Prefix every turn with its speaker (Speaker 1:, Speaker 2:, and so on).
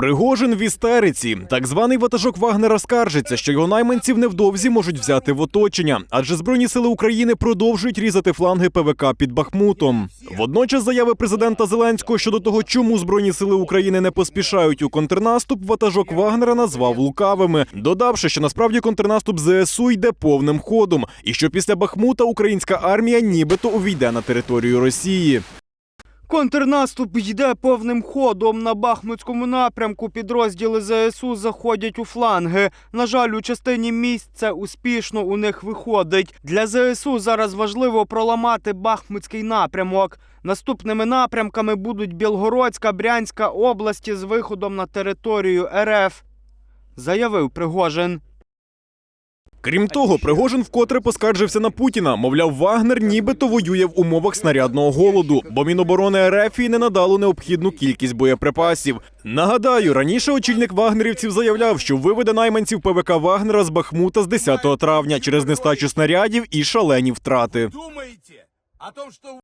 Speaker 1: Пригожин в істериці. Так званий ватажок Вагнера скаржиться, що його найманців невдовзі можуть взяти в оточення, адже Збройні сили України продовжують різати фланги ПВК під Бахмутом. Водночас заяви президента Зеленського щодо того, чому Збройні сили України не поспішають у контрнаступ, ватажок Вагнера назвав лукавими, додавши, що насправді контрнаступ ЗСУ йде повним ходом, і що після Бахмута українська армія нібито увійде на територію Росії.
Speaker 2: Контрнаступ йде повним ходом. На Бахмутському напрямку підрозділи ЗСУ заходять у фланги. На жаль, у частині місць це успішно у них виходить. Для ЗСУ зараз важливо проламати Бахмутський напрямок. Наступними напрямками будуть Білгородська, Брянська області з виходом на територію РФ. Заявив Пригожин.
Speaker 1: Крім того, Пригожин вкотре поскаржився на Путіна. Мовляв, Вагнер нібито воює в умовах снарядного голоду, бо Міноборони РФ і не надало необхідну кількість боєприпасів. Нагадаю, раніше очільник вагнерівців заявляв, що виведе найманців ПВК Вагнера з Бахмута з 10 травня через нестачу снарядів і шалені втрати.
Speaker 3: думаете о том, что